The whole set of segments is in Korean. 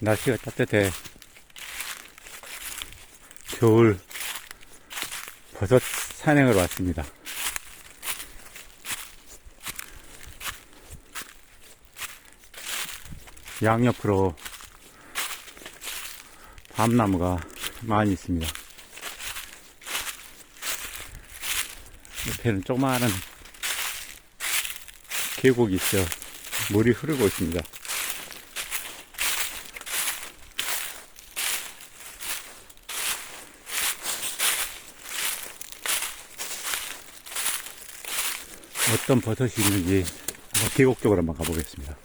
날씨가 따뜻해. 겨울 버섯 산행을 왔습니다. 양옆으로 밤나무가 많이 있습니다. 옆에는 조그마한 계곡이 있어 물이 흐르고 있습니다. 어떤 버섯이 있는지 한번 계곡 쪽으로 한번 가보겠습니다.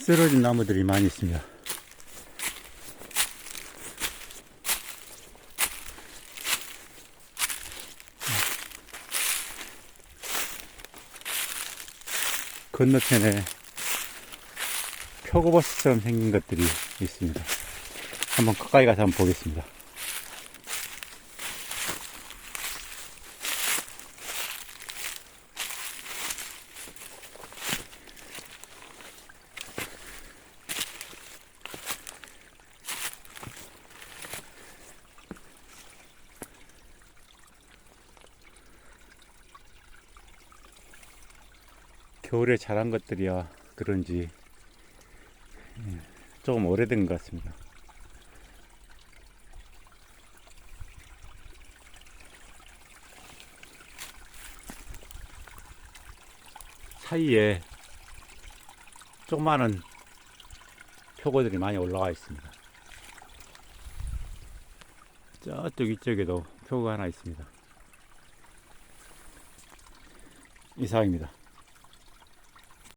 쓰러진 나무들이 많이 있습니다. 건너편에 표고버섯처럼 생긴 것들이 있습니다. 한번 가까이 가서 한번 보겠습니다. 겨울에 자란 것들이야 그런지 예, 조금 오래된 것 같습니다. 사이에 조그마한 표고들이 많이 올라와 있습니다. 저쪽 이쪽에도 표고가 하나 있습니다. 이상입니다.